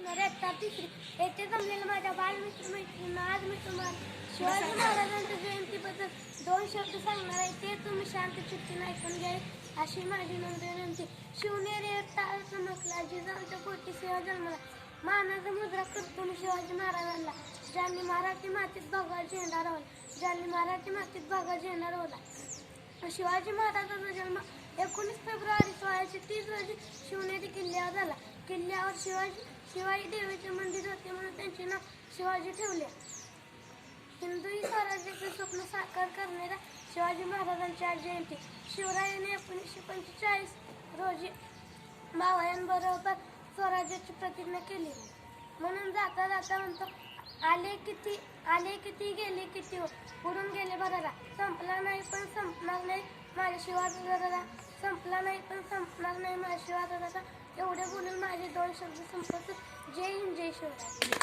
इयत्ता तिसरी येथे जमलेलं माझ्या बालमित्र मैत्रिणींना आज मी तुम्हाला शिवाजी महाराजांच्या जयंतीबद्दल दोन शब्द सांगणार आहे. ते तुम्ही शांत चित्तीने ऐकून घ्यावे अशी माझी नम्र विनंती. शिवनेरी टाळ चमकला जिजाऊच्या पोटी सिंह जन्मला मानाचा मुद्रा करतो शिवाजी महाराजांना. ज्यांनी मराठी मातीत भगवा झेंडा रोवला ज्यांनी मराठी मातीत भगवा झेंडा रोवला शिवाजी महाराजांचा जन्म सोळाशे तीस रोजी शिवनेरी किल्ल्यावर झाला. किल्ल्यावर शिवाजी शिवाजी देवीचे मंदिर होते म्हणून त्यांचे नाव शिवाजी ठेवले. हिंदू स्वराज्याचे स्वप्न साकार करणाऱ्या शिवाजी महाराजांची आज जयंती. शिवरायाने एकोणीसशे पंचेचाळीस रोजी मावळ्यांबरोबर स्वराज्याची प्रतिज्ञा केली. म्हणून जाता जाता म्हणतो आले किती आले किती गेले किती हो उडून गेले बराला संपला नाही पण संपणार नाही. माझ्या शिवाजी दादा संपला नाही पण संपणार नाही माझ्या शिवाजी एवढे बोलून माझे दोन शब्द संपत जय हिंद जय शिवराय.